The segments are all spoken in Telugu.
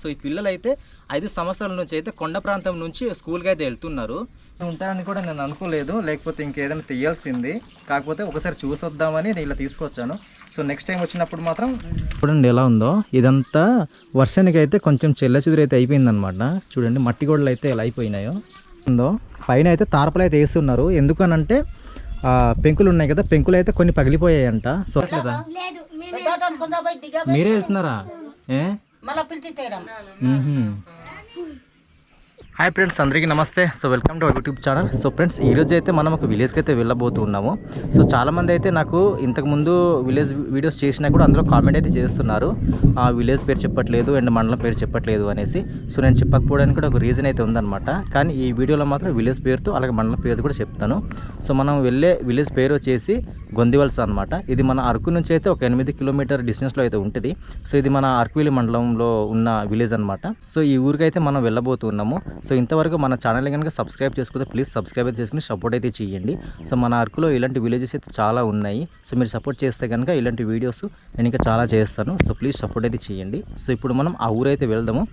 సో ఈ పిల్లలు అయితే ఐదు సంవత్సరాల నుంచి అయితే కొండ ప్రాంతం నుంచి స్కూల్కి అయితే వెళ్తున్నారు. ఉంటారని కూడా నేను అనుకోలేదు. లేకపోతే ఇంకేదైనా తీయాల్సింది. కాకపోతే ఒకసారి చూసొద్దామని నేను ఇలా తీసుకొచ్చాను. సో నెక్స్ట్ టైం వచ్చినప్పుడు మాత్రం చూడండి ఎలా ఉందో. ఇదంతా వర్షానికి అయితే కొంచెం చెల్ల చెదురు అయితే అయిపోయిందనమాట చూడండి మట్టి గోడలు అయితే ఎలా అయిపోయినాయో. ఉందో. పైన అయితే తారపలు అయితే వేస్తున్నారు. ఎందుకనంటే ఆ, పెంకులు ఉన్నాయి కదా పెంకులు అయితే కొన్ని పగిలిపోయాయంట. సో మీరే వెళ్తున్నారా? ఏ? మళ్ళీ పిలిచి తేయడం హాయ్ ఫ్రెండ్స్ అందరికీ నమస్తే. So welcome to our YouTube channel so friends ఈరోజు అయితే మనం ఒక విలేజ్కి అయితే వెళ్ళబోతున్నాము. సో చాలామంది అయితే నాకు ఇంతకుముందు విలేజ్ వీడియోస్ చేసినా కూడా అందులో కామెంట్ అయితే చేస్తున్నారు. ఆ విలేజ్ పేరు చెప్పట్లేదు అండ్ మండలం పేరు చెప్పట్లేదు అనేసి. సో నేను చెప్పకపోవడానికి కూడా ఒక రీజన్ అయితే ఉందన్నమాట. కానీ ఈ వీడియోలో మాత్రం విలేజ్ పేరుతో అలాగే మండలం పేరు కూడా చెప్తాను. సో మనం వెళ్ళే విలేజ్ పేరు వచ్చేసి గొందివలస అనమాట ఇది మన అరకు నుంచి అయితే ఒక ఎనిమిది కిలోమీటర్ డిస్టెన్స్లో అయితే ఉంటుంది. సో ఇది మన అరకువెల్లి మండలంలో ఉన్న విలేజ్ అనమాట సో ఈ ఊరికి అయితే మనం వెళ్ళబోతున్నాము. సో ఇంతవరకు మన ఛానల్ కనుక సబ్స్క్రైబ్ చేసుకుంటే ప్లీజ్ సబ్స్క్రైబ్ అయితే చేసుకుని సపోర్ట్ అయితే చేయండి. సో మన అరకులో ఇలాంటి విలేజెస్ అయితే చాలా ఉన్నాయి. సో మీరు సపోర్ట్ చేస్తే కనుక ఇలాంటి వీడియోస్ నేను ఇంకా చాలా చేస్తాను. సో ప్లీజ్ సపోర్ట్ అయితే చేయండి. సో ఇప్పుడు మనం ఆ ఊరైతే వెళ్దాము.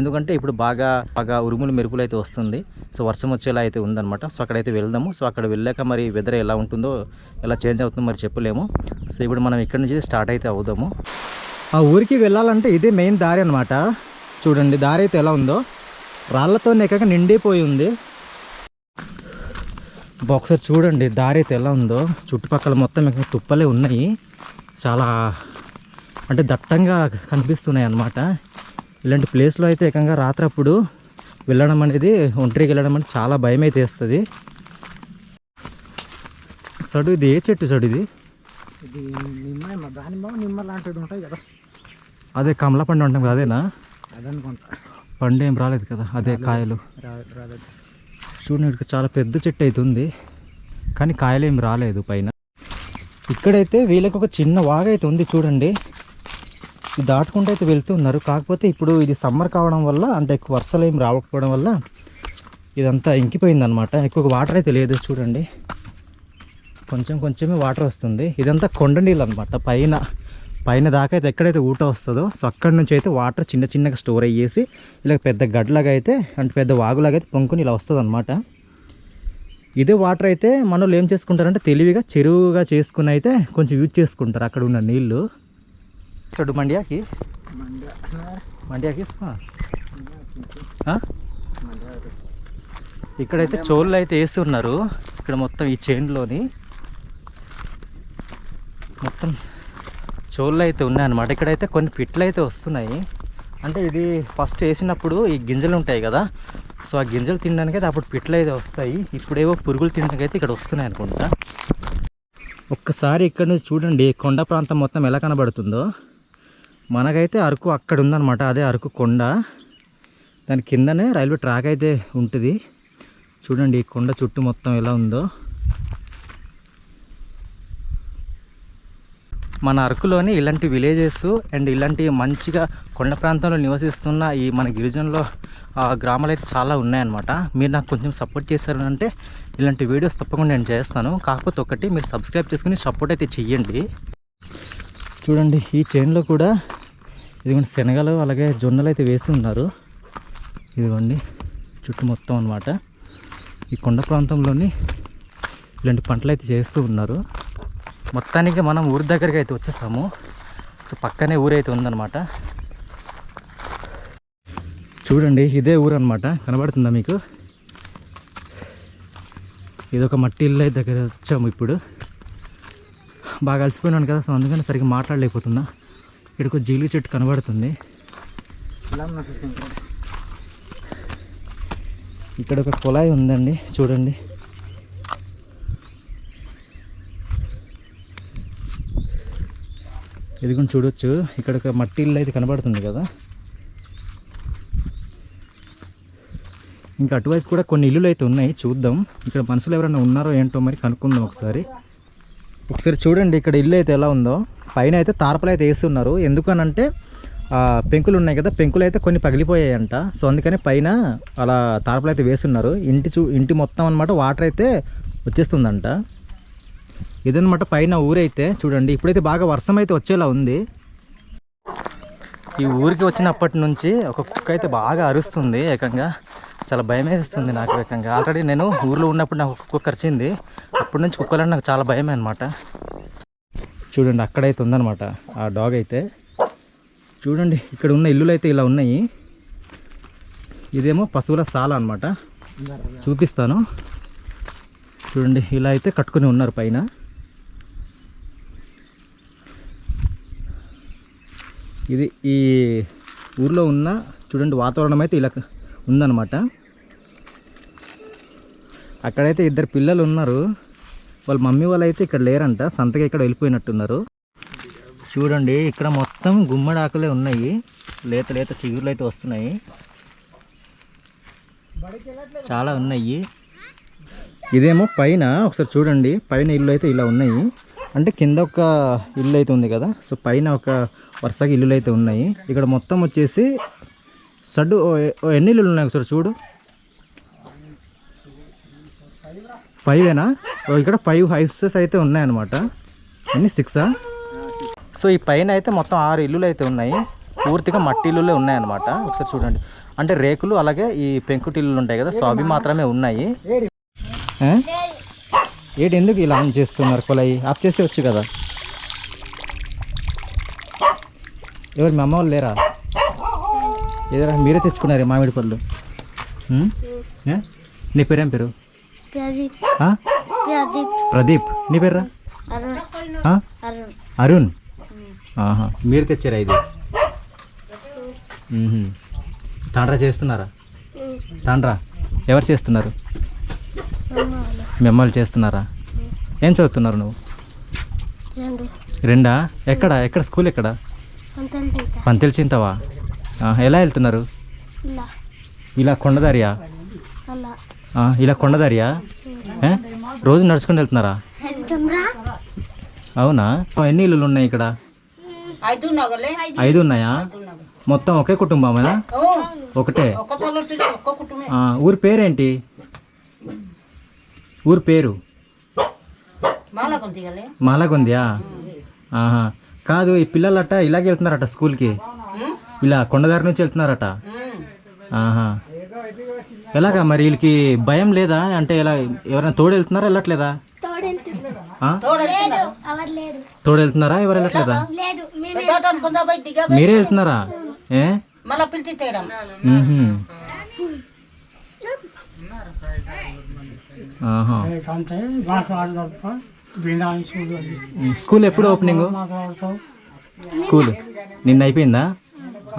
ఎందుకంటే ఇప్పుడు బాగా బాగా ఉరుములు మెరుపులు అయితే వస్తుంది. సో వర్షం వచ్చేలా అయితే ఉందన్నమాట. సో అక్కడైతే వెళ్దాము. సో అక్కడ వెళ్ళాక మరి వెదర్ ఎలా ఉంటుందో ఎలా చేంజ్ అవుతుందో మరి చెప్పలేము. సో ఇప్పుడు మనం ఇక్కడ నుంచి స్టార్ట్ అయితే అవుదాము. ఆ ఊరికి వెళ్ళాలంటే ఇదే మెయిన్ దారి అనమాట చూడండి దారి అయితే ఎలా ఉందో. రాళ్ళతో ఎక్కక నిండిపోయి ఉంది. ఒకసారి చూడండి దారి అయితే ఎలా ఉందో. చుట్టుపక్కల మొత్తం ఇంకా తుప్పలే ఉన్నాయి. చాలా అంటే దట్టంగా కనిపిస్తున్నాయి అన్నమాట. ఇలాంటి ప్లేస్లో అయితే ఏకంగా రాత్రప్పుడు వెళ్ళడం అనేది ఒంటరికి వెళ్ళడం అంటే చాలా భయం అయితే వేస్తుంది. సడు ఇది ఏ చెట్టు సడు ఇది? ఇది నిమ్మ దానిమ్మ నిమ్మ లాంటిది ఉంటాయి కదా. అదే కమల పండు అంటాం కదా అదేనా? అదనుకుంటా. పండు ఏం రాలేదు కదా అదే కాయలు. రాలేదు చూడండి చాలా పెద్ద చెట్టు అయితే ఉంది కానీ కాయలు ఏం రాలేదు పైన. ఇక్కడైతే వీళ్ళకి ఒక చిన్న వాగ అయితే ఉంది చూడండి. ఇది దాటుకుంటూ అయితే వెళ్తున్నారు కాకపోతే ఇప్పుడు ఇది సమ్మర్ కావడం వల్ల అంటే ఎక్కువ వర్షాలు ఏం రాకపోవడం వల్ల ఇదంతా ఇంకిపోయింది అనమాట ఎక్కువ వాటర్ అయితే లేదు చూడండి. కొంచెం కొంచెమే వాటర్ వస్తుంది. ఇదంతా కొండ నీళ్ళు అనమాట పైన. పైన దాకా అయితే ఎక్కడైతే ఊట వస్తుందో సో అక్కడి నుంచి అయితే వాటర్ చిన్న చిన్నగా స్టోర్ అయ్యేసి ఇలా పెద్ద గడ్లాగా అయితే అంటే పెద్ద వాగులాగా అయితే పొంకుని ఇలా వస్తుంది అనమాట ఇదే వాటర్ అయితే మనోళ్ళు ఏం చేసుకుంటారంటే తెలివిగా చెరువుగా చేసుకుని అయితే కొంచెం యూజ్ చేసుకుంటారు అక్కడ ఉన్న నీళ్ళు. చూడు మండియాకి? మండియాకి ఇక్కడైతే చోళ్ళు అయితే వేసి ఉన్నారు ఇక్కడ మొత్తం ఈ చైన్లోని మొత్తం చోళ్ళు అయితే ఉన్నాయన్నమాట. ఇక్కడైతే కొన్ని పిట్లు అయితే వస్తున్నాయి. అంటే ఇది ఫస్ట్ వేసినప్పుడు ఈ గింజలు ఉంటాయి కదా సో ఆ గింజలు తినడానికి అయితే అప్పుడు పిట్లు అయితే వస్తాయి. ఇప్పుడేవో పురుగులు తినడానికి అయితే ఇక్కడ వస్తున్నాయి అనుకుంటా. ఒక్కసారి ఇక్కడ నుంచి చూడండి కొండ ప్రాంతం మొత్తం ఎలా కనబడుతుందో. మనకైతే అరకు అక్కడ ఉందన్నమాట అదే అరకు కొండ. దాని కిందనే రైల్వే ట్రాక్ అయితే ఉంటుంది. చూడండి ఈ కొండ చుట్టూ మొత్తం ఎలా ఉందో. మన అరకులోని ఇలాంటి విలేజెస్ అండ్ ఇలాంటి మంచిగా కొండ ప్రాంతంలో నివసిస్తున్న ఈ మన గిరిజనులో ఆ, గ్రామాలు అయితే చాలా ఉన్నాయన్నమాట. మీరు నాకు కొంచెం సపోర్ట్ చేశారు అంటే ఇలాంటి వీడియోస్ తప్పకుండా నేను చేస్తాను. కాకపోతే ఒకటి మీరు సబ్స్క్రైబ్ చేసుకుని సపోర్ట్ అయితే చెయ్యండి. చూడండి ఈ చైన్లో కూడా ఇదిగోండి శనగలు అలాగే జొన్నలు అయితే వేసి ఉన్నారు. ఇదిగోండి చుట్టూ మొత్తం అన్నమాట. ఈ కొండ ప్రాంతంలోని ఇలాంటి పంటలు అయితే చేస్తూ ఉన్నారు. మొత్తానికి మనం ఊరి దగ్గరికి అయితే వచ్చేసాము. సో పక్కనే ఊరైతే ఉందన్నమాట. చూడండి ఇదే ఊరు అనమాట కనబడుతుందా మీకు? ఇది ఒక మట్టి ఇల్లు అయితే దగ్గర వచ్చాము ఇప్పుడు. బాగా అలసిపోయినాను కదా సో అందుకని సరిగ్గా మాట్లాడలేకపోతున్నా. ఇక్కడికి ఒక జీలి చెట్టు కనబడుతుంది. ఇక్కడ ఒక కుళాయి ఉందండి చూడండి. ఇదిగోండి చూడొచ్చు. ఇక్కడ ఒక మట్టి ఇల్లు అయితే కనబడుతుంది కదా. ఇంకా అటువైపు కూడా కొన్ని ఇల్లులు అయితే ఉన్నాయి. చూద్దాం. ఇక్కడ మనుషులు ఎవరైనా ఉన్నారో ఏంటో మరి కనుక్కుందాం ఒకసారి. ఒకసారి చూడండి ఇక్కడ ఇల్లు అయితే ఎలా ఉందో. పైన అయితే తారపలు అయితే వేసి ఉన్నారు ఎందుకనంటే పెంకులు ఉన్నాయి కదా. పెంకులు అయితే కొన్ని పగిలిపోయాయంట. సో అందుకని పైన అలా తారపలు అయితే వేసి ఉన్నారు ఇంటి చూ ఇంటి మొత్తం అనమాట వాటర్ అయితే వచ్చేస్తుందంట. ఇదనమాట పైన ఊరైతే చూడండి. ఇప్పుడైతే బాగా వర్షం అయితే వచ్చేలా ఉంది. ఈ ఊరికి వచ్చినప్పటి నుంచి ఒక కుక్క అయితే బాగా అరుస్తుంది ఏకంగా. చాలా భయం వేస్తుంది నాకు ఏకంగా. ఆల్రెడీ నేను ఊర్లో ఉన్నప్పుడు నాకు ఒక కుక్క కరిచింది. అప్పటి నుంచి కుక్కలంటే నాకు చాలా భయమే అనమాట చూడండి అక్కడైతే ఉందనమాట ఆ డాగ్ అయితే. చూడండి ఇక్కడ ఉన్న ఇల్లులు అయితే ఇలా ఉన్నాయి. ఇదేమో పశువుల సాల అనమాట చూపిస్తాను. చూడండి ఇలా అయితే కట్టుకొని ఉన్నారు పైన. ఇది ఈ ఊర్లో ఉన్న చూడండి వాతావరణం అయితే ఇలా ఉందన్నమాట. అక్కడైతే ఇద్దరు పిల్లలు ఉన్నారు. వాళ్ళ మమ్మీ వాళ్ళు అయితే ఇక్కడ లేరంట సంతగా ఇక్కడ వెళ్ళిపోయినట్టున్నారు. చూడండి ఇక్కడ మొత్తం గుమ్మడాకులే ఉన్నాయి. లేత లేత చిగురులు అయితే వస్తున్నాయి. చాలా ఉన్నాయి. ఇదేమో పైన ఒకసారి చూడండి పైన ఇల్లు అయితే ఇలా ఉన్నాయి. అంటే కింద ఒక ఇల్లు అయితే ఉంది కదా సో పైన ఒక వరుసగా ఇల్లులు అయితే ఉన్నాయి. ఇక్కడ మొత్తం వచ్చేసి సడ్డు ఎన్ని ఇల్లులు ఉన్నాయి ఒకసారి చూడు. ఫైవేనా? ఇక్కడ ఫైవ్ హౌసెస్ అయితే ఉన్నాయన్నమాట. ఎన్ని సిక్సా? సో ఈ పైన అయితే మొత్తం ఆరు ఇల్లులు అయితే ఉన్నాయి. పూర్తిగా మట్టి ఇల్లులే ఉన్నాయన్నమాట. ఒకసారి చూడండి. అంటే రేకులు అలాగే ఈ పెంకుటిల్లులు ఉంటాయి కదా సో అవి మాత్రమే ఉన్నాయి. ఏంటి ఎందుకు ఇలా ఆన్ చేస్తున్నారు కొలయి ఆఫ్ చేసి వచ్చు కదా. ఎవరు మీ అమ్మ వాళ్ళు లేరా? ఏదైనా మీరే తెచ్చుకున్నారే మామిడి పళ్ళు? నీ పేరేం పేరు? ప్రదీప్. నీ పేర్రా? అరుణ్. మీరు తెచ్చారా ఇది. తాండ్రా చేస్తున్నారా? తాండ్రా ఎవరు చేస్తున్నారు? మీ చేస్తున్నారా? ఏం చదువుతున్నారు నువ్వు? రెండు. రెండా? ఎక్కడ? ఎక్కడ? స్కూల్ ఎక్కడ? పంతలు చింతవా? ఎలా వెళ్తున్నారు? ఇలా. ఇలా కొండదారియా? అలా. ఆ, ఇలా కొండదారియా? రోజు నడుచుకుని వెళ్తున్నారా? అవునా? ఎన్ని ఇల్లులు ఉన్నాయి ఇక్కడ? ఐదు ఉన్నాయా? మొత్తం ఒకే కుటుంబమేనా? ఒకటే? కుటుంబే ఆ, ఊరి పేరేంటి? ఊరి పేరు? మాలాగొందియా ఆహా. కాదు ఈ పిల్లలట ఇలాగే వెళ్తున్నారట స్కూల్కి. ఇలా కొండదారి నుంచి వెళ్తున్నారట. ఆహా. ఎలాగా మరి వీళ్ళకి భయం లేదా? అంటే ఎలా ఎవరైనా తోడు వెళ్తున్నారా వెళ్ళట్లేదా? తోడు వెళ్తున్నారా ఎవరు వెళ్ళట్లేదా? మీరే వెళ్తున్నారా? ఏ మళ్ళా పిలిచి తేడం మ్మ్హ్మ్. ఆహా అంటే మాట్లాడతాం వినాలి చూడు అది ఉమ్, స్కూల్ ఎప్పుడు ఓపెనింగ్? స్కూల్? నిన్న అయిపోయిందా?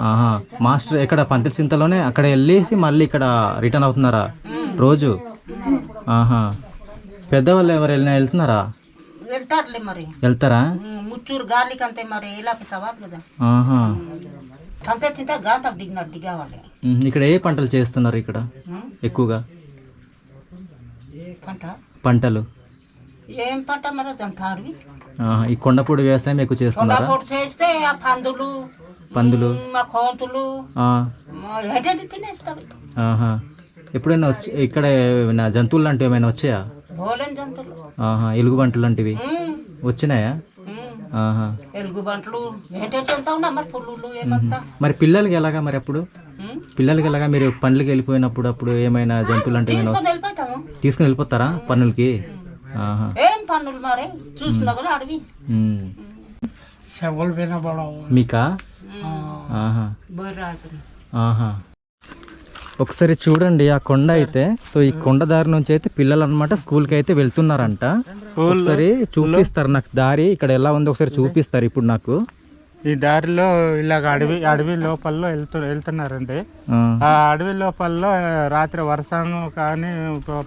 ఆహా. మాస్టర్ ఎక్కడ? పంతల సింతలోనే అక్కడ వెళ్ళేసి మళ్ళీ ఇక్కడ రిటర్న్ అవుతున్నారా? రోజు? ఆహా. పెద్దవాళ్ళు ఎవరు వెళ్ళినా వెళ్తున్నారా? వెళ్తారులే మరి. వెళ్తారా? ఉమ్, ముచ్చూరు గాలికి అంతే మరి ఎలా పితావాదు కదా. ఆహా. అంతే తింటే గాత దిగినట్టు దిగావాలి ఉమ్, ఇక్కడ ఏ పంటలు చేస్తున్నారు ఇక్కడ? ఎక్కువగా? పంట? పంటలు. ఏం పంట మరి అదంతా అడవి ఆహా, ఈ కొండపూడి వ్యవసాయం ఎక్కువ చేస్తున్నారా? చేస్తే ఆ పందులు పందులు. కోంతులు ఆ, ఏంటంటే తినేస్తావి? ఆహా. ఎప్పుడైనా వచ్చి ఇక్కడ ఏమైనా జంతువులు లాంటివి ఏమైనా వచ్చాయా? భోలేని జంతువులు. ఆహా ఎలుగుబంట్లు లాంటివి? ఉమ్, వచ్చినాయా? ఉమ్. ఆహా. ఎలుగు బంట్లు ఏంటంటే మరి పుల్లులు ఏమంతా? మరి పిల్లలకి ఎలాగా మరి అప్పుడు. పిల్లలకి ఎలాగా మీరు పనులకి వెళ్ళిపోయినప్పుడు అప్పుడు ఏమైనా జంతువులు అంటే ఏమైనా తీసుకొని వెళ్ళిపోతారా పనులకి? మీకా? ఆహా. ఒకసారి చూడండి ఆ కొండ అయితే. సో ఈ కొండ దారి నుంచి అయితే పిల్లలు అనమాట స్కూల్కి అయితే వెళ్తున్నారంట. ఒకసారి చూపిస్తారు నాకు దారి. ఇక్కడ ఎలా ఉందో ఒకసారి చూపిస్తారు ఇప్పుడు నాకు. ఈ దారిలో ఇలాగ అడవి అడవి లోపల్లో వెళ్తూ వెళ్తున్నారండి. ఆ, అడవి లోపల్లో రాత్రి వర్షం కానీ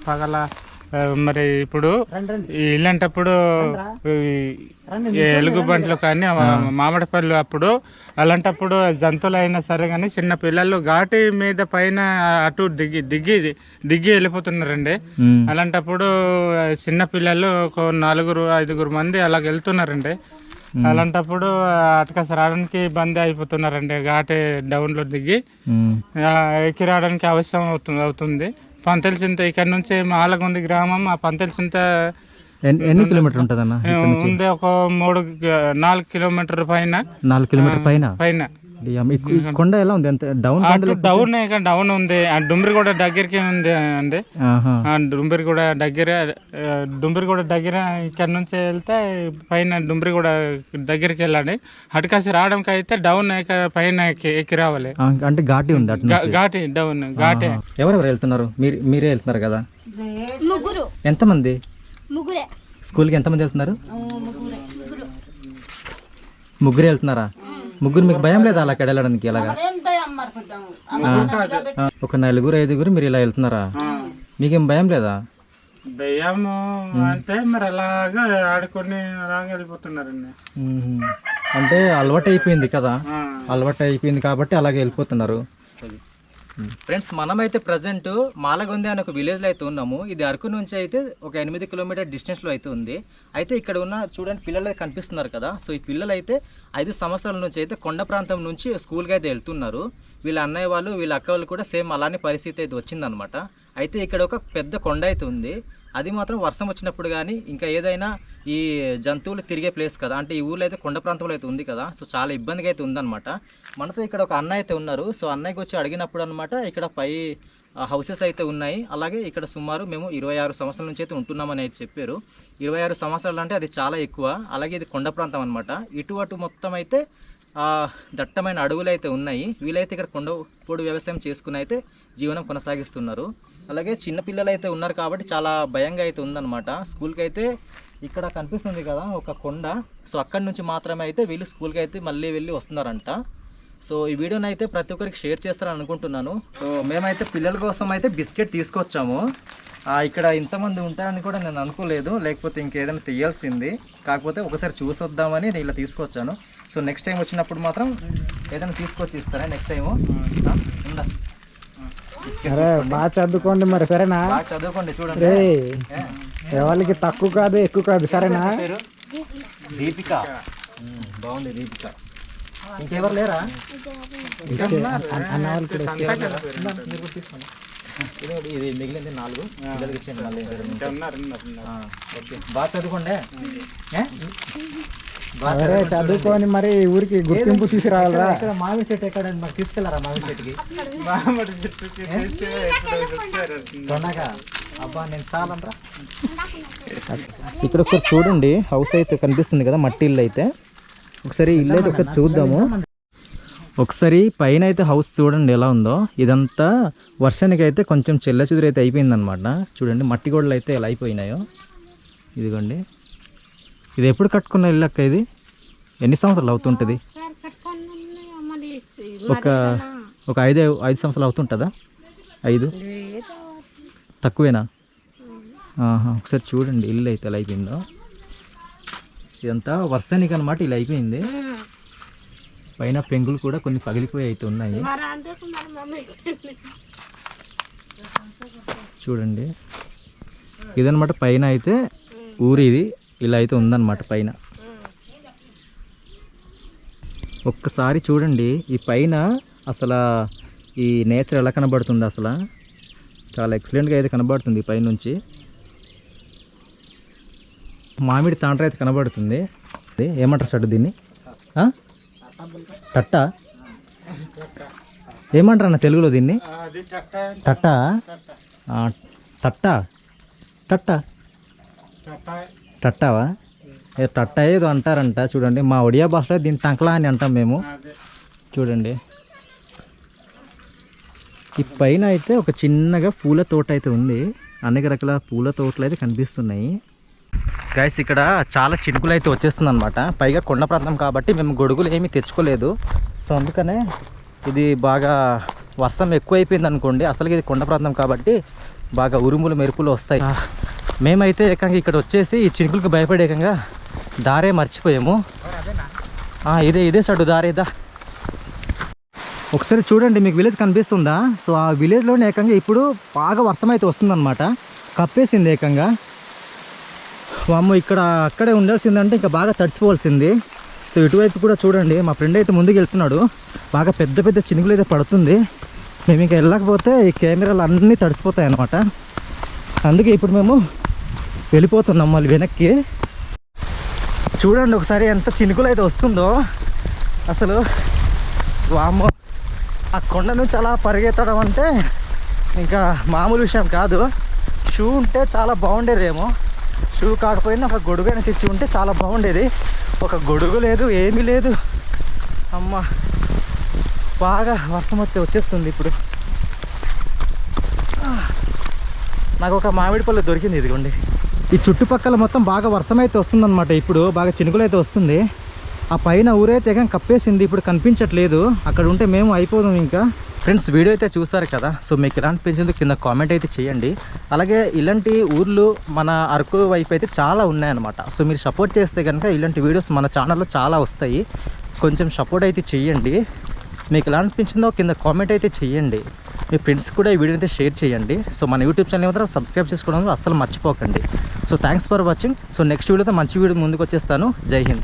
పగల మరి ఇప్పుడు ఇలాంటప్పుడు ఈ ఎలుగు బంట్లు కానీ మామిడి పళ్ళు అప్పుడు అలాంటప్పుడు జంతువులు అయినా సరే కానీ చిన్న పిల్లలు ఘాటి మీద పైన అటు దిగి దిగి దిగి వెళ్ళిపోతున్నారండి. అలాంటప్పుడు చిన్న పిల్లలు ఒక నలుగురు ఐదుగురు మంది అలాగ వెళ్తున్నారండి. అలాంటప్పుడు అటకస రావడానికి ఇబ్బంది అయిపోతున్నారండి ఘాటి డౌన్లో దిగి. ఎక్కి రావడానికి అవసరం అవుతుంది అవుతుంది. పంతెలసింత ఇక్కడ నుంచి మాలగుంది గ్రామం ఆ పంతెలసింత ఎన్ని ఎన్ని కిలోమీటర్ ఉంటుందన్న ఇక్కడ నుంచి? ఉంది ఒక మూడు నాలుగు కిలోమీటర్ పైన. నాలుగు కిలోమీటర్ పైన? పైన. కొండ ఎలా ఉంది? ఎంత డౌన్ డౌన్ డౌన్ ఉంది. ఆ డుంబరి కూడా దగ్గరికి ఉంది అండి ఆహా. ఆ డుంబరి కూడా దగ్గర ఆ, డుంబరి కూడా దగ్గర ఇక్కడ నుంచి వెళ్తే పైన డుంబరి కూడా దగ్గరికి వెళ్ళాలి. అటుకాసి రావడానికి అయితే డౌన్ పైన ఎక్కి ఎక్కి రావాలి. అంటే ఘాటి ఉంది ఘాటి డౌన్ ఘాటే. ఎవరెవరు వెళ్తున్నారు? మీరు మీరే వెళ్తున్నారు కదా? ముగ్గురు. ఎంతమంది? ముగ్గురే. స్కూల్కి ఎంతమంది వెళ్తున్నారు? ముగ్గురే వెళ్తున్నారా? ముగ్గురు మీకు భయం లేదా అలా అక్కడ వెళ్ళడానికి ఎలాగా ఒక నలుగురు ఐదుగురు మీరు ఇలా వెళ్తున్నారా? మీకేం భయం లేదా? అంటే మరి అలాగా ఆడుకొని అలాగే వెళ్ళిపోతున్నారండి. అంటే అలవాటు అయిపోయింది కదా. అలవాటు అయిపోయింది కాబట్టి అలాగే వెళ్ళిపోతున్నారు. ఫ్రెండ్స్ మనమైతే ప్రజెంట్ మాలగొంది అనే ఒక విలేజ్లో అయితే ఉన్నాము. ఇది అరకు నుంచి అయితే ఒక ఎనిమిది కిలోమీటర్ డిస్టెన్స్లో అయితే ఉంది. అయితే ఇక్కడ ఉన్న చూడండి పిల్లలు అయితే కనిపిస్తున్నారు కదా. సో ఈ పిల్లలు అయితే ఐదు సంవత్సరాల నుంచి అయితే కొండ ప్రాంతం నుంచి స్కూల్కి అయితే వెళ్తున్నారు. వీళ్ళ అన్నయ్య వాళ్ళు వీళ్ళ అక్క వాళ్ళు కూడా సేమ్ అలానే పరిస్థితి అయితే వచ్చిందనమాట. అయితే ఇక్కడ ఒక పెద్ద కొండ అయితే ఉంది. అది మాత్రం వర్షం వచ్చినప్పుడు కానీ ఇంకా ఏదైనా ఈ జంతువులు తిరిగే ప్లేస్ కదా. అంటే ఈ ఊర్లో అయితే కొండ ప్రాంతంలో అయితే ఉంది కదా. సో చాలా ఇబ్బందిగా అయితే ఉందన్నమాట. మనతో ఇక్కడ ఒక అన్నయ్య అయితే ఉన్నారు. సో అన్నయ్యకి వచ్చి అడిగినప్పుడు అనమాట ఇక్కడ పై హౌసెస్ అయితే ఉన్నాయి. అలాగే ఇక్కడ సుమారు మేము ఇరవై ఆరు సంవత్సరాల నుంచి అయితే ఉంటున్నామని అయితే చెప్పారు. ఇరవై ఆరు సంవత్సరాలు అంటే అది చాలా ఎక్కువ. అలాగే ఇది కొండ ప్రాంతం అనమాట ఇటు అటు మొత్తం అయితే దట్టమైన అడవులు అయితే ఉన్నాయి. వీలైతే ఇక్కడ కొండ పొడి వ్యవసాయం చేసుకుని అయితే జీవనం కొనసాగిస్తున్నారు. అలాగే చిన్నపిల్లలు అయితే ఉన్నారు కాబట్టి చాలా భయంగా అయితే ఉందన్నమాట. స్కూల్కి అయితే ఇక్కడ కనిపిస్తుంది కదా ఒక కొండ. సో అక్కడి నుంచి మాత్రమే అయితే వీళ్ళు స్కూల్కి అయితే మళ్ళీ వెళ్ళి వస్తున్నారంట. సో ఈ వీడియోని అయితే ప్రతి ఒక్కరికి షేర్ చేస్తారని అనుకుంటున్నాను. సో మేమైతే పిల్లల కోసం అయితే బిస్కెట్ తీసుకొచ్చాము. ఇక్కడ ఇంతమంది ఉంటారని కూడా నేను అనుకోలేదు. లేకపోతే ఇంకేదైనా తీయాల్సింది. కాకపోతే ఒకసారి చూసొద్దామని నేను ఇలా తీసుకొచ్చాను. సో నెక్స్ట్ టైం వచ్చినప్పుడు మాత్రం ఏదైనా తీసుకొచ్చి ఇస్తారా? నెక్స్ట్ టైము ఉందా? బాగా చదువుకోండి మరి సరేనా? బాగా చదువుకోండి చూడండి? ఎవరికి తక్కువ కాదు ఎక్కువ కాదు. సరేనా? దీపిక. బాగుంది దీపిక. ఇంకెవరు లేరా? అన్న- వాళ్ళు ఇది మిగిలింది నాలుగు. పిల్లలకి ఇచ్చేయండి మళ్ళీ. ఓకే. బాగా చదువుకోండి. అరే చదువుకొని మరి ఊరికి గుర్తింపు తీసుకురావాలరా. ఇక్కడ మామిడి చెట్టు ఎక్కడ మాకు తీసుకెళ్ళారా మామిడి చెట్టుకి? మామిడి తెచ్చారు. దొండగా అబ్బా నేను చాలనరా ఇక్కడ ఒకసారి చూడండి. హౌస్ అయితే కనిపిస్తుంది కదా మట్టి ఇల్లు అయితే. ఒకసారి ఇల్లు అయితే ఒకసారి చూద్దాము. ఒకసారి పైన అయితే హౌస్ చూడండి ఎలా ఉందో. ఇదంతా వర్షానికి అయితే కొంచెం చెల్ల చెదురు అయితే అయిపోయిందనమాట చూడండి మట్టి గోడలు అయితే ఎలా అయిపోయినాయో. ఇదిగోండి. ఇది ఎప్పుడు కట్టుకున్న ఇల్లు అక్క ఇది? ఎన్ని సంవత్సరాలు అవుతుంటుంది? ఒక ఒక ఐదు ఐదు సంవత్సరాలు అవుతుంటుందా? ఐదు? తక్కువేనా? ఒకసారి చూడండి ఇల్లు అయితే ఎలా అయిపోయిందో. ఇదంతా వర్షానికి అనమాట ఇలా అయిపోయింది. పైన పెంగులు కూడా కొన్ని పగిలిపోయి అయితే ఉన్నాయి. చూడండి. ఇదనమాట పైన అయితే ఊరి ఇది ఇలా అయితే ఉందన్నమాట పైన. ఒక్కసారి చూడండి ఈ పైన అసలు ఈ నేచర్ ఎలా కనబడుతుంది అసలు? చాలా ఎక్సలెంట్గా అయితే కనబడుతుంది ఈ పైనుంచి. మామిడి తాండ్ర అయితే కనబడుతుంది. ఏమంటారు సార్ దీన్ని? టట్ట? ఏమంటారు అన్న తెలుగులో దీన్ని? టట్ట? టట్ట? టట్ట? టట్టావా ఏ టట్ట ఏదో అంటారంట. చూడండి మా ఒడియా భాషలో దీన్ని టంకలా అని అంటాం మేము. చూడండి. ఈ పైన అయితే ఒక చిన్నగా పూల తోట అయితే ఉంది. అనేక రకాల పూల తోటలు అయితే కనిపిస్తున్నాయి. గైస్ ఇక్కడ చాలా చినుకులు అయితే వచ్చేస్తుంది అనమాట పైగా కొండ ప్రాంతం కాబట్టి మేము గొడుగులు ఏమీ తెచ్చుకోలేదు. సో అందుకనే ఇది బాగా వర్షం ఎక్కువైపోయింది అనుకోండి అసలు ఇది కొండ ప్రాంతం కాబట్టి బాగా ఉరుములు మెరుపులు వస్తాయి. మేమైతే ఏకంగా ఇక్కడ వచ్చేసి ఈ చినుకులకు భయపడేకంగా దారే మర్చిపోయాము. ఇదే ఇదే సడు దారేదా ఒకసారి చూడండి మీకు విలేజ్ కనిపిస్తుందా? సో ఆ విలేజ్లోనే ఏకంగా ఇప్పుడు బాగా వర్షం అయితే వస్తుందన్నమాట. కప్పేసింది ఏకంగా. వామ్మ ఇక్కడ అక్కడే ఉండాల్సిందంటే ఇంకా బాగా తడిసిపోవాల్సింది. సో ఇటువైపు కూడా చూడండి మా ఫ్రెండ్ అయితే ముందుకు వెళ్తున్నాడు. బాగా పెద్ద పెద్ద చినుకులు అయితే పడుతుంది. మేము ఇంకా వెళ్ళకపోతే ఈ కెమెరాలు అన్నీ తడిసిపోతాయి అన్నమాట అందుకే ఇప్పుడు మేము వెళ్ళిపోతున్నాం మళ్ళీ వెనక్కి. చూడండి ఒకసారి ఎంత చినుకులు అయితే వస్తుందో. అసలు వామ్మో ఆ కొండ నుంచి అలా పరిగెత్తడం అంటే ఇంకా మామూలు విషయం కాదు. షూ ఉంటే చాలా బాగుండేదేమో. షూ కాకపోయినా ఒక గొడుగైనా తెచ్చి ఉంటే చాలా బాగుండేది. ఒక గొడుగు లేదు ఏమీ లేదు. అమ్మ బాగా వర్షం వస్తే వచ్చేస్తుంది ఇప్పుడు. నాకు ఒక మామిడి పళ్ళు దొరికింది ఇదిగోండి. ఈ చుట్టుపక్కల మొత్తం బాగా వర్షం అయితే వస్తుందన్నమాట. ఇప్పుడు బాగా చినుకులు అయితే వస్తుంది. ఆ పైన ఊరైతే ఏకం కప్పేసింది. ఇప్పుడు కనిపించట్లేదు. అక్కడ ఉంటే మేము అయిపోదాం ఇంకా. ఫ్రెండ్స్ వీడియో అయితే చూసారు కదా? సో మీకు ఎలా అనిపించిందో కింద కామెంట్ అయితే చేయండి. అలాగే ఇలాంటి ఊర్లు మన అరకు వైపు అయితే చాలా ఉన్నాయన్నమాట. సో మీరు సపోర్ట్ చేస్తే కనుక ఇలాంటి వీడియోస్ మన ఛానల్లో చాలా వస్తాయి. కొంచెం సపోర్ట్ అయితే చేయండి. మీకు ఎలా అనిపించిందో కింద కామెంట్ అయితే చేయండి. మీ ఫ్రెండ్స్ కూడా ఈ వీడియో అయితే షేర్ చేయండి. సో మన యూట్యూబ్ ఛానల్ మాత్రం సబ్స్క్రైబ్ చేసుకోవడం అస్సలు మర్చిపోకండి. So thanks for watching. So next వీడియోతో మంచి వీడియో ముందుకు వచ్చేస్తాను. జై హింద్.